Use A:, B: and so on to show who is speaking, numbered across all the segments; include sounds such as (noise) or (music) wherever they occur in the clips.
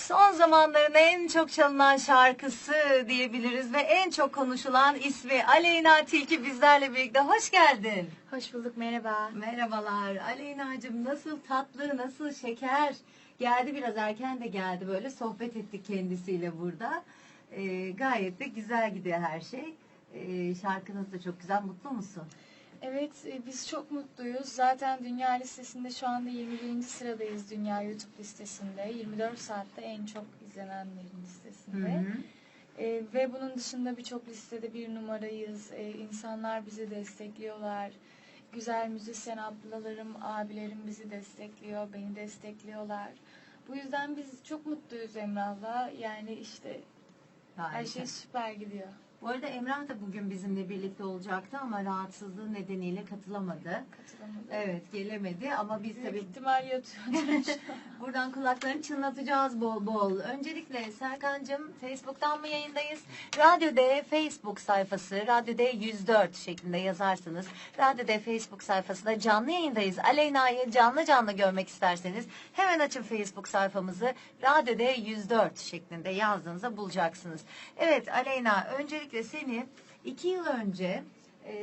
A: Son zamanların en çok çalınan şarkısı diyebiliriz ve en çok konuşulan ismi Aleyna Tilki bizlerle birlikte. Hoş geldin.
B: Hoş bulduk, merhaba.
A: Merhabalar. Aleyna'cığım nasıl tatlı, nasıl şeker. Geldi biraz erken de geldi böyle sohbet ettik kendisiyle burada. Ee, gayet de güzel gidiyor her şey. Ee, şarkınız da çok güzel. Mutlu musun?
B: Evet, e, biz çok mutluyuz. Zaten dünya listesinde şu anda 21. sıradayız dünya YouTube listesinde. 24 saatte en çok izlenenlerin listesinde. E, ve bunun dışında birçok listede bir numarayız. E, insanlar bizi destekliyorlar. Güzel müzisyen ablalarım, abilerim bizi destekliyor, beni destekliyorlar. Bu yüzden biz çok mutluyuz Emrah'la. Yani işte her
A: Harika.
B: şey süper gidiyor.
A: Bu arada Emrah da bugün bizimle birlikte olacaktı ama rahatsızlığı nedeniyle katılamadı.
B: Katılamadım.
A: Evet gelemedi ama biz
B: Büyük
A: tabii
B: ihtimal yatıyor. (laughs)
A: buradan kulaklarını çınlatacağız bol bol. Öncelikle Serkan'cığım Facebook'tan mı yayındayız? Radyo D Facebook sayfası Radyo D 104 şeklinde yazarsınız. Radyo D Facebook sayfasında canlı yayındayız. Aleyna'yı canlı canlı görmek isterseniz hemen açın Facebook sayfamızı. Radyo D 104 şeklinde yazdığınızda bulacaksınız. Evet Aleyna öncelikle seni iki yıl önce e,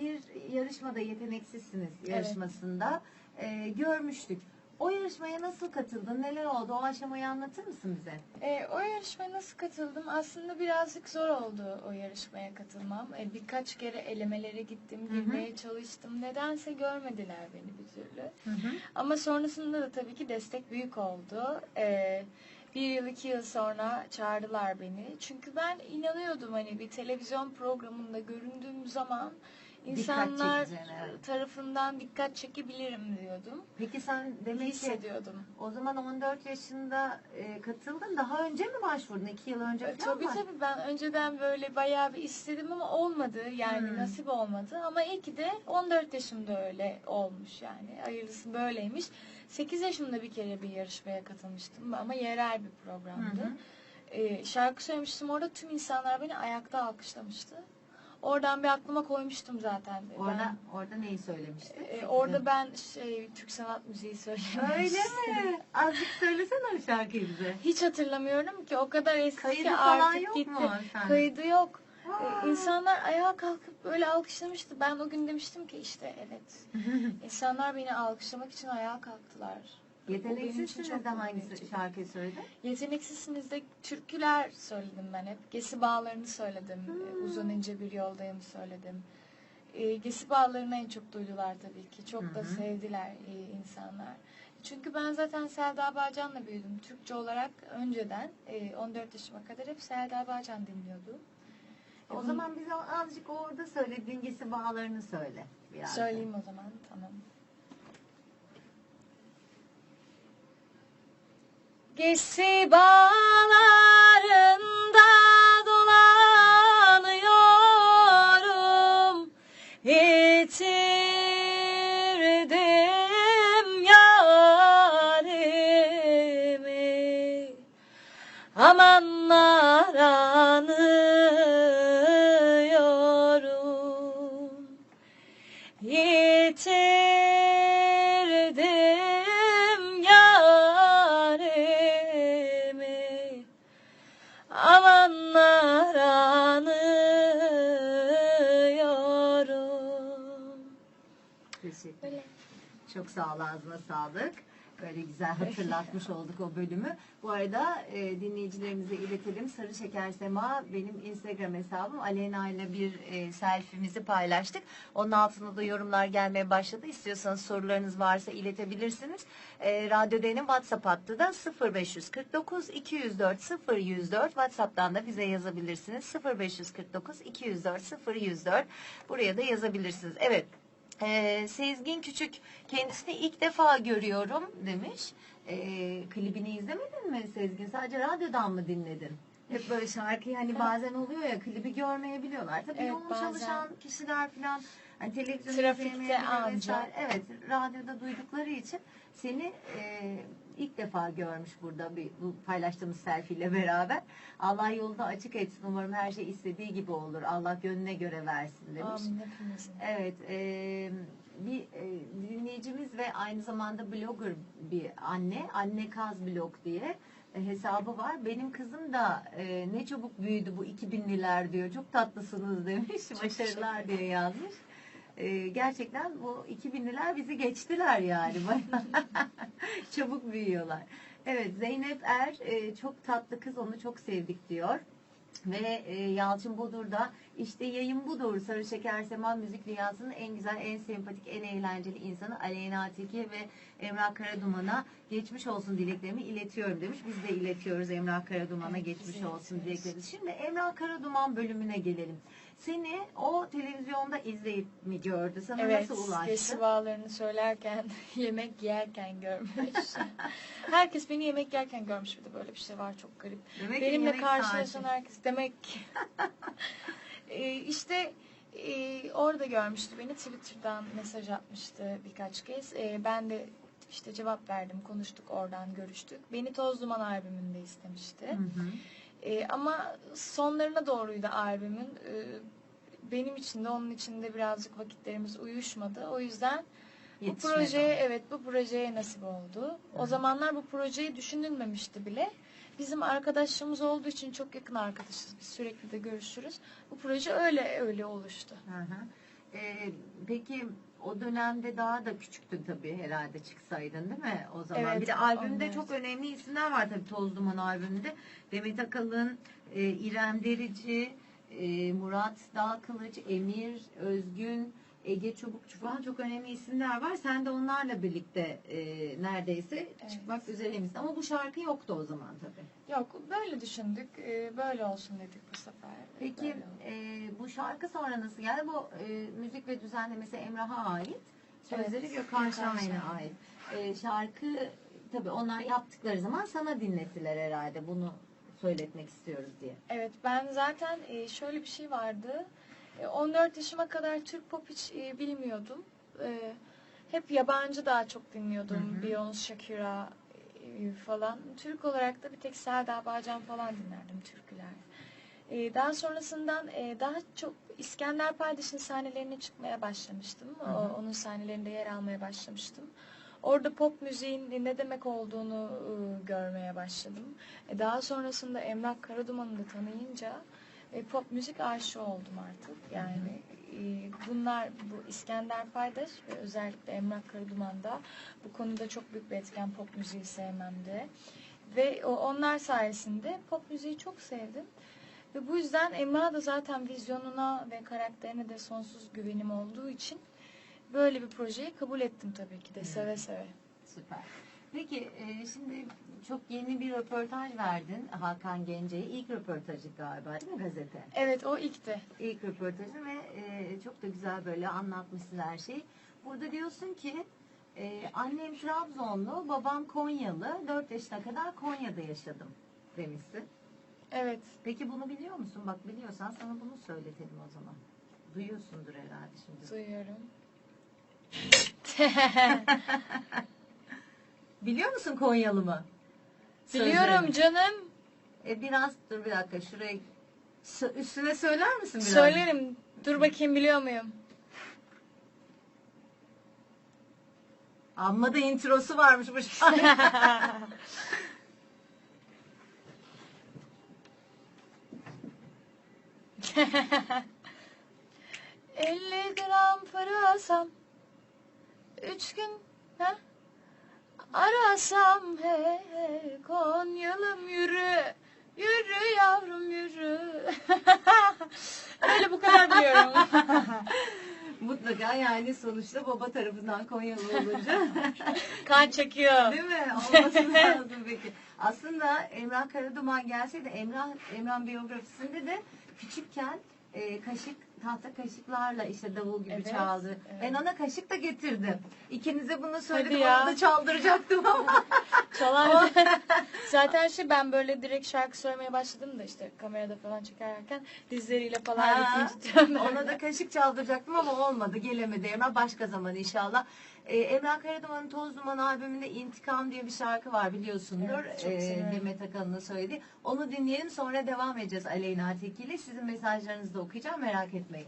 A: bir yarışmada yeteneksizsiniz yarışmasında e, görmüştük. O yarışmaya nasıl katıldın? Neler oldu? O aşamayı anlatır mısın bize?
B: E, o yarışmaya nasıl katıldım? Aslında birazcık zor oldu o yarışmaya katılmam. E, birkaç kere elemelere gittim,
A: Hı hı.
B: girmeye çalıştım. Nedense görmediler beni bir türlü. Ama sonrasında da tabii ki destek büyük oldu. E, bir yıl iki yıl sonra çağırdılar beni. Çünkü ben inanıyordum hani bir televizyon programında göründüğüm zaman insanlar
A: evet.
B: tarafından dikkat çekebilirim diyordum.
A: Peki sen demek ki
B: Hissediyordum.
A: o zaman 14 yaşında e, katıldın. Daha önce mi başvurdun? 2 yıl önce
B: E,
A: falan
B: Tabii
A: mı?
B: tabii ben önceden böyle bayağı bir istedim ama olmadı yani
A: Hmm.
B: nasip olmadı ama iyi ki de 14 yaşımda öyle olmuş yani hayırlısı böyleymiş. 8 yaşımda bir kere bir yarışmaya katılmıştım ama yerel bir programdı.
A: Hı hı.
B: E, şarkı söylemiştim orada tüm insanlar beni ayakta alkışlamıştı. Oradan bir aklıma koymuştum zaten.
A: Orada,
B: Ben,
A: orada neyi söylemiştin?
B: e, orada ben şey Türk sanat müziği söylemiştim.
A: Öyle mi? Azıcık söylesene o şarkıyı bize.
B: Hiç hatırlamıyorum ki o kadar eski
A: Kaydı
B: ki artık
A: yok
B: gitti.
A: mu sen?
B: Kaydı yok.
A: Aa.
B: Ee, İnsanlar ayağa kalkıp böyle alkışlamıştı. Ben o gün demiştim ki işte evet. (laughs) İnsanlar beni alkışlamak için ayağa kalktılar. İçin
A: Yeteneksizsiniz
B: çok
A: de
B: verici.
A: şarkıyı söyledin?
B: Yeteneksizsiniz de türküler söyledim ben hep. Gesi bağlarını söyledim.
A: Hmm.
B: Ee, Uzun ince bir yoldayım söyledim. Ee, Gesi bağlarını en çok duydular tabii ki. Çok da
A: Hı hı.
B: sevdiler e, insanlar. Çünkü ben zaten Selda Bağcan'la büyüdüm. Türkçe olarak önceden e, 14 yaşıma kadar hep Selda Bağcan dinliyordum. E,
A: O zaman bize azıcık orada söyle. Dingesi bağlarını söyle. Biraz.
B: söyleyeyim o zaman. Tamam. Gesi bağlarında
A: Çok sağ ol ağzına sağlık. Böyle güzel hatırlatmış olduk o bölümü. Bu arada e, dinleyicilerimize iletelim. Sarı Şeker Sema benim Instagram hesabım. Aleyna ile bir e, selfie'mizi paylaştık. Onun altına da yorumlar gelmeye başladı. İstiyorsanız sorularınız varsa iletebilirsiniz. E, Radyo D'nin WhatsApp hattı da 0549 204 0104. WhatsApp'tan da bize yazabilirsiniz. 0549 204 0104. Buraya da yazabilirsiniz. Evet. Ee, Sezgin Küçük kendisini ilk defa görüyorum demiş. Ee, klibini izlemedin mi Sezgin? Sadece radyodan mı dinledin? Hep böyle şarkıyı hani bazen oluyor ya klibi görmeyebiliyorlar. Tabii
B: Evet,
A: yoğun
B: bazen.
A: çalışan kişiler falan hani televizyon
B: Trafikte anca.
A: Evet radyoda duydukları için seni e, ilk defa görmüş burada bir, bu paylaştığımız selfie ile beraber. Allah yolunu açık etsin. Umarım her şey istediği gibi olur. Allah gönlüne göre versin demiş.
B: Amin.
A: Evet, e, bir e, dinleyicimiz ve aynı zamanda blogger bir anne, Anne Kaz Blog diye e, hesabı var. Benim kızım da e, ne çabuk büyüdü bu 2000'liler diyor. Çok tatlısınız demiş. Başarılar
B: teşekkür
A: diye yazmış. E, gerçekten bu 2000'liler bizi geçtiler yani. (laughs) Çabuk büyüyorlar. Evet Zeynep Er e, çok tatlı kız onu çok sevdik diyor. Ve e, Yalçın Bodur da işte yayın budur. Sarı Şeker Sema müzik dünyasının en güzel, en sempatik, en eğlenceli insanı Aleyna Tilki ve Emrah Karaduman'a geçmiş olsun dileklerimi iletiyorum demiş. Biz de iletiyoruz Emrah Karaduman'a
B: Evet,
A: geçmiş olsun dileklerimizi. Şimdi Emrah Karaduman bölümüne gelelim. Seni o televizyonda izleyip mi gördü? Sana
B: Evet,
A: nasıl ulaştı?
B: festivallerini söylerken, (laughs) yemek yerken görmüş. (laughs) herkes beni yemek yerken görmüş bir de böyle bir şey var çok garip.
A: Demek ki
B: Benimle karşılaşan herkes demek (laughs) Ee, işte e, orada görmüştü beni Twitter'dan mesaj atmıştı birkaç kez. Ee, ben de işte cevap verdim, konuştuk oradan görüştük. Beni Toz Duman albümünde istemişti.
A: Hı hı.
B: Ee, ama sonlarına doğruydu albümün. Ee, benim için de onun için de birazcık vakitlerimiz uyuşmadı. O yüzden bu
A: Yetişmedi
B: projeye
A: ona.
B: evet bu projeye nasip oldu. O
A: Hı.
B: zamanlar bu projeyi düşünülmemişti bile. Bizim arkadaşlığımız olduğu için çok yakın arkadaşız. Biz sürekli de görüşürüz. Bu proje öyle öyle oluştu.
A: Hı hı. Ee, peki o dönemde daha da küçüktün tabii herhalde çıksaydın değil mi o zaman?
B: Evet,
A: bir de albümde
B: onlar.
A: çok önemli isimler var tabii Toz Duman albümünde. Demet Akalın, e, İrem Derici, e, Murat Dağkılıç, Emir Özgün, Ege Çubukçu falan çok önemli isimler var. Sen de onlarla birlikte e, neredeyse
B: Evet.
A: çıkmak üzereymişsin. Ama bu şarkı yoktu o zaman tabii.
B: Yok böyle düşündük. Ee, Böyle olsun dedik bu sefer.
A: Peki e, bu şarkı sonra nasıl geldi? Bu e, müzik ve düzenlemesi Emrah'a ait. Sözleri
B: Evet,
A: Gökhan Şahin'e
B: Şahin.
A: ait. E, şarkı tabii onlar yaptıkları zaman sana dinlettiler herhalde. Bunu söyletmek istiyoruz diye.
B: Evet ben zaten e, şöyle bir şey vardı. E, 14 yaşıma kadar Türk pop hiç e, bilmiyordum. E, Hep yabancı daha çok dinliyordum.
A: Hı hı.
B: Beyoncé, Shakira e, falan. Türk olarak da bir tek Selda Bağcan falan dinlerdim türküler. E, Daha sonrasından e, daha çok İskender Paydaş'ın sahnelerine çıkmaya başlamıştım.
A: Hı hı.
B: Onun sahnelerinde yer almaya başlamıştım. Orada pop müziğin ne demek olduğunu e, görmeye başladım. E, Daha sonrasında Emrah Karaduman'ı da tanıyınca e, pop müzik aşığı oldum artık. Yani e, bunlar bu İskender Paydaş ve özellikle Emrah Karaduman da bu konuda çok büyük bir etken pop müziği sevmemde. Ve o, onlar sayesinde pop müziği çok sevdim. Ve bu yüzden Emrah'a da zaten vizyonuna ve karakterine de sonsuz güvenim olduğu için böyle bir projeyi kabul ettim tabii ki de seve seve.
A: Süper. Peki e, şimdi çok yeni bir röportaj verdin Hakan Gence'ye. İlk röportajı galiba değil mi gazete?
B: Evet o ilkti.
A: İlk röportajı ve e, çok da güzel böyle anlatmışsın her şeyi. Burada diyorsun ki e, annem Trabzonlu, babam Konyalı. 4 yaşına kadar Konya'da yaşadım demişsin.
B: Evet.
A: Peki bunu biliyor musun? Bak biliyorsan sana bunu söyletelim o zaman. Duyuyorsundur herhalde şimdi.
B: Duyuyorum. (laughs)
A: Biliyor musun Konyalı mı?
B: Biliyorum
A: Sözlerini.
B: canım.
A: E biraz dur bir dakika şuraya Sö- üstüne söyler misin biraz?
B: Söylerim. Dur bakayım biliyor muyum?
A: Amma da introsu varmış bu şarkı. (laughs)
B: Elli gram para alsam Üç gün ha? Arasam he, he Konyalım yürü Yürü yavrum yürü (laughs) Öyle bu kadar biliyorum. (laughs)
A: Mutlaka yani sonuçta baba tarafından Konyalı olunca (laughs)
B: kan çekiyor.
A: değil mi? Olması lazım peki. Aslında Emrah Karaduman gelseydi Emrah Emrah biyografisinde de küçükken e, kaşık tahta kaşıklarla işte davul gibi
B: Evet,
A: çaldı.
B: evet.
A: Ben ona kaşık da getirdim. İkinize bunu söyledim
B: ya.
A: onu da çaldıracaktım ama. (laughs)
B: Çalar. (laughs) Zaten şey ben böyle direkt şarkı söylemeye başladım da işte kamerada falan çekerken dizleriyle falan
A: Ha,
B: tutuyorum. (laughs)
A: Ona da kaşık çaldıracaktım ama olmadı. Gelemedi Emrah. Başka zaman inşallah. Ee, Emrah Karaduman'ın Toz Duman albümünde İntikam diye bir şarkı var biliyorsundur.
B: Evet, çok
A: Ee,
B: severim.
A: Demet Akalın'ın söylediği. Onu dinleyelim sonra devam edeceğiz Aleyna Tilki ile. Sizin mesajlarınızı da okuyacağım merak etmeyin. Me.